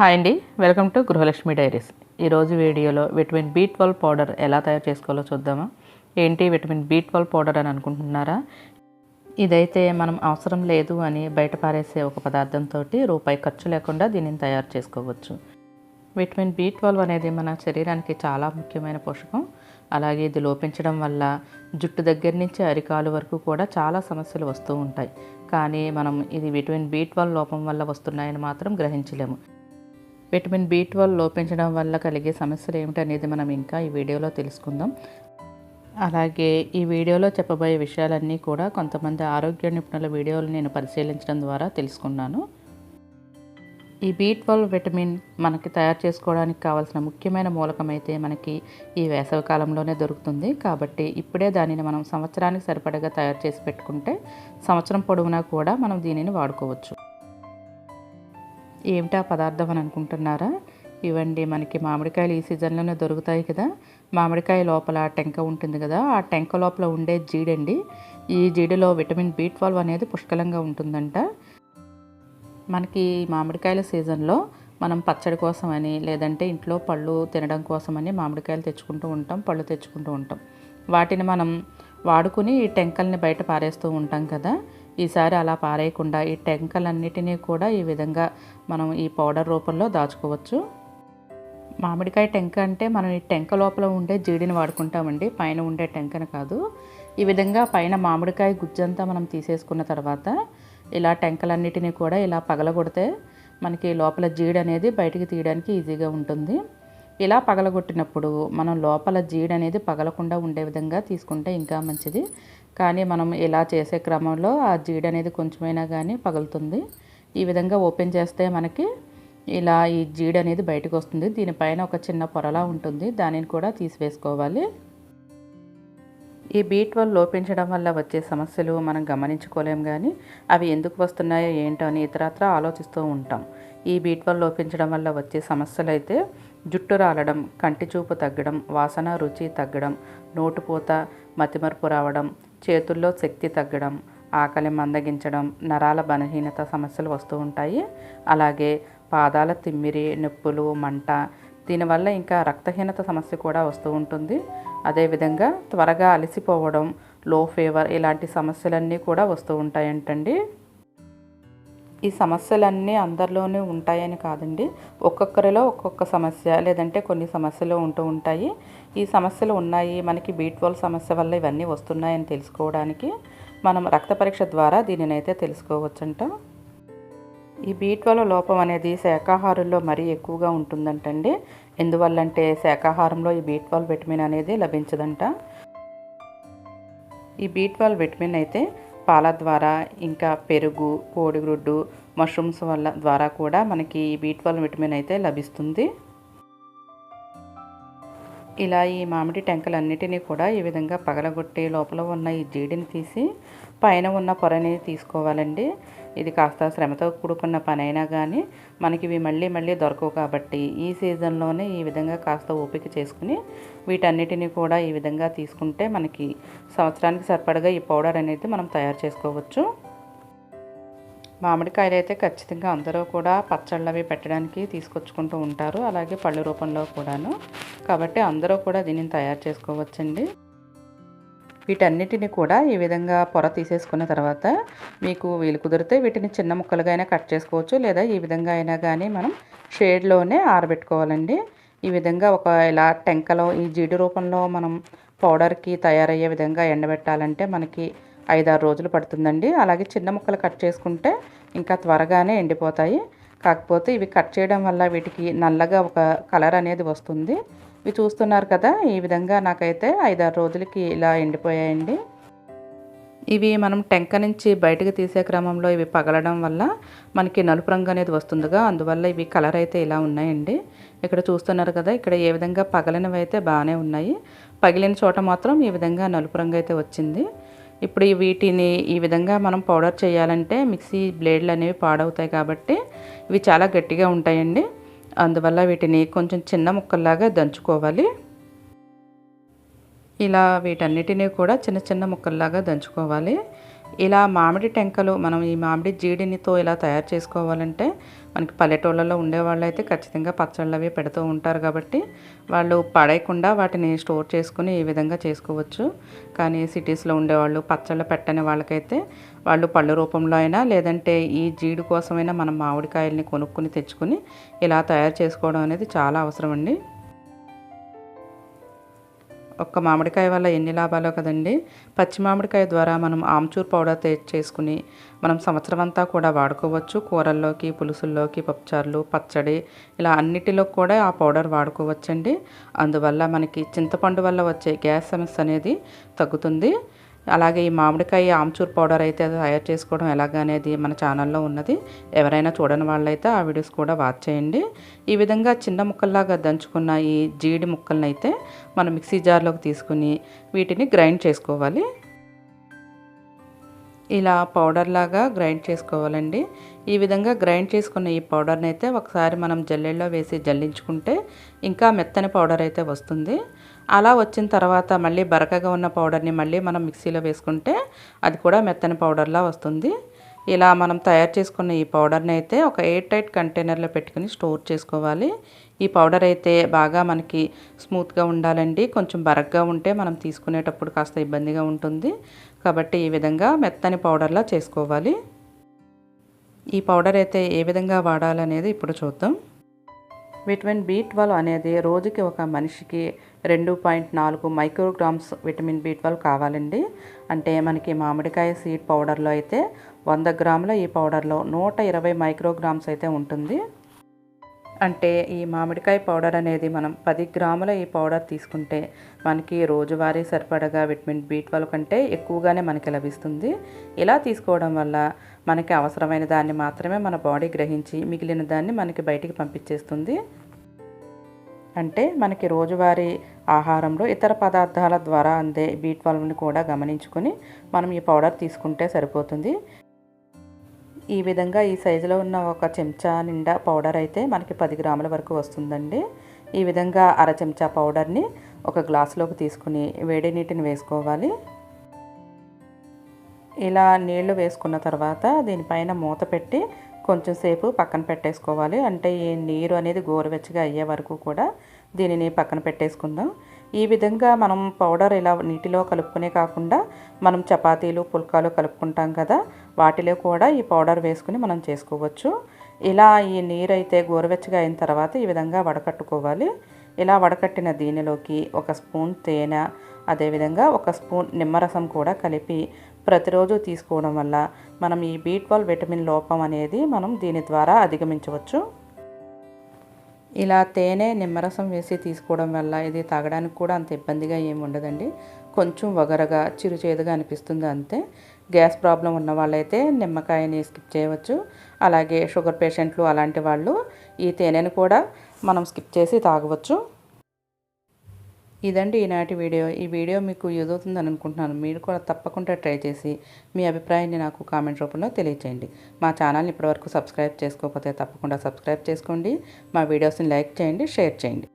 Hi అండి welcome to Gruhalakshmi diaries. ఈరోజు వీడియోలో విటమిన్ బి ట్వెల్వ్ పౌడర్ ఎలా తయారు చేసుకోవాలో చూద్దామా? ఏంటి విటమిన్ బి ట్వెల్వ్ పౌడర్ అని అనుకుంటున్నారా? ఇదైతే మనం అవసరం లేదు అని బయట పారేసే ఒక పదార్థంతో రూపాయి ఖర్చు లేకుండా దీనిని తయారు చేసుకోవచ్చు. విటమిన్ బి ట్వెల్వ్ అనేది మన శరీరానికి చాలా ముఖ్యమైన పోషకం. అలాగే ఇది లోపించడం వల్ల జుట్టు దగ్గర నుంచి అరికాలు వరకు కూడా చాలా సమస్యలు వస్తూ ఉంటాయి. కానీ మనం ఇది విటమిన్ బి ట్వెల్వ్ లోపం వల్ల వస్తున్నాయని మాత్రం గ్రహించలేము. విటమిన్ బి ట్వెల్వ్ లోపించడం వల్ల కలిగే సమస్యలు ఏమిటనేది మనం ఇంకా ఈ వీడియోలో తెలుసుకుందాం. అలాగే ఈ వీడియోలో చెప్పబోయే విషయాలన్నీ కూడా కొంతమంది ఆరోగ్య నిపుణుల వీడియోలు నేను పరిశీలించడం ద్వారా తెలుసుకున్నాను. ఈ బి ట్వెల్వ్ విటమిన్ మనకి తయారు చేసుకోవడానికి కావాల్సిన ముఖ్యమైన మూలకం అయితే మనకి ఈ వేసవి కాలంలోనే దొరుకుతుంది. కాబట్టి ఇప్పుడే దానిని మనం సంవత్సరానికి సరిపడగా తయారు చేసి పెట్టుకుంటే సంవత్సరం పొడవునా కూడా మనం దీనిని వాడుకోవచ్చు. ఏమిటా పదార్థం అని అనుకుంటున్నారా? ఇవండి మనకి మామిడికాయలు ఈ సీజన్లోనే దొరుకుతాయి కదా. మామిడికాయ లోపల టెంక ఉంటుంది కదా ఆ టెంక లోపల ఉండే జీడండి. ఈ జీడిలో విటమిన్ బి ట్వెల్వ్ అనేది పుష్కలంగా ఉంటుందంట. మనకి మామిడికాయల సీజన్లో మనం పచ్చడి కోసమని లేదంటే ఇంట్లో పళ్ళు తినడం కోసమని మామిడికాయలు తెచ్చుకుంటూ ఉంటాం పళ్ళు తెచ్చుకుంటూ ఉంటాం. వాటిని మనం వాడుకుని ఈ టెంకల్ని బయట పారేస్తూ ఉంటాం కదా. ఈసారి అలా పారేయకుండా ఈ టెంకలన్నిటినీ కూడా ఈ విధంగా మనం ఈ పౌడర్ రూపంలో దాచుకోవచ్చు. మామిడికాయ టెంక అంటే మనం ఈ టెంక లోపల ఉండే జీడిని వాడుకుంటామండి. పైన ఉండే టెంకను కాదు. ఈ విధంగా పైన మామిడికాయ గుజ్జంతా మనం తీసేసుకున్న తర్వాత ఇలా టెంకలన్నిటినీ కూడా ఇలా పగలగొడితే మనకి లోపల జీడి అనేది బయటికి తీయడానికి ఈజీగా ఉంటుంది. ఇలా పగలగొట్టినప్పుడు మనం లోపల జీడి అనేది పగలకుండా ఉండే విధంగా తీసుకుంటే ఇంకా మంచిది. కానీ మనం ఇలా చేసే క్రమంలో ఆ జీడి అనేది కొంచెమైనా కానీ పగులుతుంది. ఈ విధంగా ఓపెన్ చేస్తే మనకి ఇలా ఈ జీడి అనేది బయటకు వస్తుంది దీనిపైన ఒక చిన్న పొరలా ఉంటుంది. దానిని కూడా తీసివేసుకోవాలి. ఈ బీ ట్వెల్వ్ లోపించడం వల్ల వచ్చే సమస్యలు మనం గమనించుకోలేం కానీ అవి ఎందుకు వస్తున్నాయో ఏంటో అని ఇతరత్ర ఆలోచిస్తూ ఉంటాం. ఈ బీ ట్వెల్వ్ లోపించడం వల్ల వచ్చే సమస్యలు అయితే జుట్టు రాలడం కంటి చూపు తగ్గడం వాసన రుచి తగ్గడం నోటుపూత మతిమరుపు రావడం చేతుల్లో శక్తి తగ్గడం ఆకలి మందగించడం నరాల బలహీనత సమస్యలు వస్తూ ఉంటాయి. అలాగే పాదాల తిమ్మిరి నొప్పులు మంట దీనివల్ల ఇంకా రక్తహీనత సమస్య కూడా వస్తూ ఉంటుంది. అదేవిధంగా త్వరగా అలసిపోవడం లో ఫీవర్ ఇలాంటి సమస్యలన్నీ కూడా వస్తూ ఉంటాయంటండి. ఈ సమస్యలన్నీ అందరిలోనే ఉంటాయని కాదండి. ఒక్కొక్కరిలో ఒక్కొక్క సమస్య లేదంటే కొన్ని సమస్యలు ఉంటూ ఉంటాయి. ఈ సమస్యలు ఉన్నాయి. మనకి బీట్వాల్ సమస్య వల్ల ఇవన్నీ వస్తున్నాయని తెలుసుకోవడానికి మనం రక్త పరీక్ష ద్వారా దీనినైతే తెలుసుకోవచ్చంట. ఈ బీ లోపం అనేది శాకాహారుల్లో మరీ ఎక్కువగా ఉంటుందంటండి. ఎందువల్లంటే శాకాహారంలో ఈ బీ విటమిన్ అనేది లభించదంట. ఈ బీ విటమిన్ అయితే పాల ద్వారా ఇంకా పెరుగు కోడిగుడ్డు మష్రూమ్స్ వల్ల ద్వారా కూడా మనకి ఈ బీ విటమిన్ అయితే లభిస్తుంది. ఇలా ఈ మామిడి టెంకలన్నిటినీ కూడా ఈ విధంగా పగలగొట్టి లోపల ఉన్న ఈ జీడిని తీసి పైన ఉన్న పొరని తీసుకోవాలండి. ఇది కాస్త శ్రమతో కూడుకున్న పనైనా కానీ మనకి ఇవి మళ్ళీ మళ్ళీ దొరకవు కాబట్టి ఈ సీజన్లోనే ఈ విధంగా కాస్త ఓపిక చేసుకుని వీటన్నిటిని కూడా ఈ విధంగా తీసుకుంటే మనకి సంవత్సరానికి సరిపడగా ఈ పౌడర్ అనేది మనం తయారు చేసుకోవచ్చు. మామిడికాయలు అయితే ఖచ్చితంగా అందరూ కూడా పచ్చళ్ళు అవి పెట్టడానికి తీసుకొచ్చుకుంటూ ఉంటారు. అలాగే పళ్ళు రూపంలో కూడాను. కాబట్టి అందరూ కూడా దీనిని తయారు చేసుకోవచ్చండి. వీటన్నిటిని కూడా ఈ విధంగా పొర తీసేసుకున్న తర్వాత మీకు వీలు కుదిరితే వీటిని చిన్న ముక్కలుగా అయినా కట్ చేసుకోవచ్చు లేదా ఈ విధంగా అయినా కానీ మనం షేడ్లోనే ఆరబెట్టుకోవాలండి. ఈ విధంగా ఒక ఇలా టెంకలో ఈ జీడి రూపంలో మనం పౌడర్కి తయారయ్యే విధంగా ఎండబెట్టాలంటే మనకి ఐదారు రోజులు పడుతుందండి. అలాగే చిన్న ముక్కలు కట్ చేసుకుంటే ఇంకా త్వరగానే ఎండిపోతాయి. కాకపోతే ఇవి కట్ చేయడం వల్ల వీటికి నల్లగా ఒక కలర్ అనేది వస్తుంది. ఇవి చూస్తున్నారు కదా ఈ విధంగా నాకైతే ఐదారు రోజులకి ఇలా ఎండిపోయాయండి. ఇవి మనం టెంక నుంచి బయటకు తీసే క్రమంలో ఇవి పగలడం వల్ల మనకి నలుపు రంగు అనేది వస్తుందిగా అందువల్ల ఇవి కలర్ అయితే ఇలా ఉన్నాయండి. ఇక్కడ చూస్తున్నారు కదా ఇక్కడ ఏ విధంగా పగలినవి అయితే బాగానే ఉన్నాయి. పగిలిన చోట మాత్రం ఈ విధంగా నలుపు రంగు అయితే వచ్చింది. ఇప్పుడు వీటిని ఈ విధంగా మనం పౌడర్ చేయాలంటే మిక్సీ బ్లేడ్లు అనేవి పాడవుతాయి కాబట్టి ఇవి చాలా గట్టిగా ఉంటాయండి. అందువల్ల వీటిని కొంచెం చిన్న ముక్కల్లాగా దంచుకోవాలి. ఇలా వీటన్నిటినీ కూడా చిన్న చిన్న ముక్కల్లాగా దంచుకోవాలి. ఇలా మామిడి టెంకలు మనం ఈ మామిడి జీడినితో ఇలా తయారు చేసుకోవాలంటే మనకి పల్లెటూళ్ళలో ఉండేవాళ్ళు అయితే ఖచ్చితంగా పచ్చళ్ళు అవి పెడుతూ ఉంటారు కాబట్టి వాళ్ళు పడేయకుండా వాటిని స్టోర్ చేసుకుని ఈ విధంగా చేసుకోవచ్చు. కానీ సిటీస్లో ఉండేవాళ్ళు పచ్చళ్ళు పెట్టని వాళ్ళకైతే వాళ్ళు పళ్ళు రూపంలో అయినా లేదంటే ఈ జీడి కోసమైనా మనం మామిడికాయల్ని కొనుక్కుని తెచ్చుకుని ఇలా తయారు చేసుకోవడం అనేది చాలా అవసరం అండి. ఒక్క మామిడికాయ వల్ల ఎన్ని లాభాలో కదండి? పచ్చి మామిడికాయ ద్వారా మనం ఆమ్చూర్ పౌడర్ తయారు చేసుకుని మనం సంవత్సరం అంతా కూడా వాడుకోవచ్చు. కూరల్లోకి పులుసుల్లోకి పప్పుచారులు పచ్చడి ఇలా అన్నిటిలో కూడా ఆ పౌడర్ వాడుకోవచ్చండి. అందువల్ల మనకి చింతపండు వల్ల వచ్చే గ్యాస్ సమస్య అనేది తగ్గుతుంది. అలాగే ఈ మామిడికాయ ఆమ్చూర్ పౌడర్ అయితే తయారు చేసుకోవడం ఎలాగనేది మన ఛానల్లో ఉన్నది. ఎవరైనా చూడని వాళ్ళైతే ఆ వీడియోస్ కూడా వాచ్ చేయండి. ఈ విధంగా చిన్న ముక్కల్లాగా దంచుకున్న ఈ జీడి ముక్కలనైతే అయితే మనం మిక్సీ జార్లోకి తీసుకుని వీటిని గ్రైండ్ చేసుకోవాలి. ఇలా పౌడర్ లాగా గ్రైండ్ చేసుకోవాలండి. ఈ విధంగా గ్రైండ్ చేసుకున్న ఈ పౌడర్ని అయితే ఒకసారి మనం జల్లెల్లో వేసి జల్లించుకుంటే ఇంకా మెత్తని పౌడర్ అయితే వస్తుంది. అలా వచ్చిన తర్వాత మళ్ళీ బరకగా ఉన్న పౌడర్ని మళ్ళీ మనం మిక్సీలో వేసుకుంటే అది కూడా మెత్తని పౌడర్లా వస్తుంది. ఇలా మనం తయారు చేసుకున్న ఈ పౌడర్ని అయితే ఒక ఎయిర్ టైట్ కంటైనర్లో పెట్టుకుని స్టోర్ చేసుకోవాలి. ఈ పౌడర్ అయితే బాగా మనకి స్మూత్గా ఉండాలండి. కొంచెం బరగ్గా ఉంటే మనం తీసుకునేటప్పుడు కాస్త ఇబ్బందిగా ఉంటుంది. కాబట్టి ఈ విధంగా మెత్తని పౌడర్లా చేసుకోవాలి. ఈ పౌడర్ అయితే ఏ విధంగా వాడాలనేది ఇప్పుడు చూద్దాం. విటమిన్ బి ట్వెల్వ్ అనేది రోజుకి ఒక మనిషికి రెండు పాయింట్ నాలుగు మైక్రోగ్రామ్స్ విటమిన్ బి ట్వెల్వ్ కావాలండి. అంటే మనకి మామిడికాయ సీడ్ పౌడర్లో అయితే వంద గ్రాముల ఈ పౌడర్లో నూట ఇరవై మైక్రోగ్రామ్స్ అయితే ఉంటుంది. అంటే ఈ మామిడికాయ పౌడర్ అనేది మనం పది గ్రాముల ఈ పౌడర్ తీసుకుంటే మనకి రోజువారీ సరిపడగా విటమిన్ బి ట్వెల్వ్ కంటే ఎక్కువగానే మనకి లభిస్తుంది. ఇలా తీసుకోవడం వల్ల మనకి అవసరమైన దాన్ని మాత్రమే మన బాడీ గ్రహించి మిగిలిన దాన్ని మనకి బయటికి పంపించేస్తుంది. అంటే మనకి రోజువారీ ఆహారంలో ఇతర పదార్థాల ద్వారా అందే బీ ట్వెల్వ్ని కూడా గమనించుకొని మనం ఈ పౌడర్ తీసుకుంటే సరిపోతుంది. ఈ విధంగా ఈ సైజులో ఉన్న ఒక చెంచా నిండా పౌడర్ అయితే మనకి పది గ్రాముల వరకు వస్తుందండి. ఈ విధంగా అర చెంచా పౌడర్ని ఒక గ్లాసులోకి తీసుకుని వేడి నీటిని వేసుకోవాలి. ఇలా నీళ్ళు వేసుకున్న తర్వాత దీనిపైన మూత పెట్టి కొంచెం సేపు పక్కన పెట్టేసుకోవాలి. అంటే ఈ నీరు అనేది గోరువెచ్చగా అయ్యే వరకు కూడా దీనిని పక్కన పెట్టేసుకుందాం. ఈ విధంగా మనం పౌడర్ ఇలా నీటిలో కలుపుకునే కాకుండా మనం చపాతీలు పుల్కాలు కలుపుకుంటాం కదా వాటిలో కూడా ఈ పౌడర్ వేసుకుని మనం చేసుకోవచ్చు. ఇలా ఈ నీరు అయితే గోరువెచ్చగా అయిన తర్వాత ఈ విధంగా వడకట్టుకోవాలి. ఇలా వడకట్టిన దీనిలోకి ఒక స్పూన్ తేనె అదేవిధంగా ఒక స్పూన్ నిమ్మరసం కూడా కలిపి ప్రతిరోజు తీసుకోవడం వల్ల మనం ఈ బీ ట్వెల్వ్ విటమిన్ లోపం అనేది మనం దీని ద్వారా అధిగమించవచ్చు. ఇలా తేనె నిమ్మరసం వేసి తీసుకోవడం వల్ల ఇది తాగడానికి కూడా అంత ఇబ్బందిగా ఏమి ఉండదండి. కొంచెం వగరగా చిరుచేదుగా అనిపిస్తుంది అంతే. గ్యాస్ ప్రాబ్లం ఉన్న వాళ్ళైతే నిమ్మకాయని స్కిప్ చేయవచ్చు. అలాగే షుగర్ పేషెంట్లు అలాంటి వాళ్ళు ఈ తేనెను కూడా మనం స్కిప్ చేసి తాగవచ్చు. ఇదండి ఈనాటి వీడియో. ఈ వీడియో మీకు యూజ్ అవుతుందని అనుకుంటున్నాను. మీరు కూడా తప్పకుండా ట్రై చేసి మీ అభిప్రాయాన్ని నాకు కామెంట్ రూపంలో తెలియచేయండి. మా ఛానల్ని ఇప్పటివరకు సబ్స్క్రైబ్ చేసుకోకపోతే తప్పకుండా సబ్స్క్రైబ్ చేసుకోండి. మా వీడియోస్ని లైక్ చేయండి షేర్ చేయండి.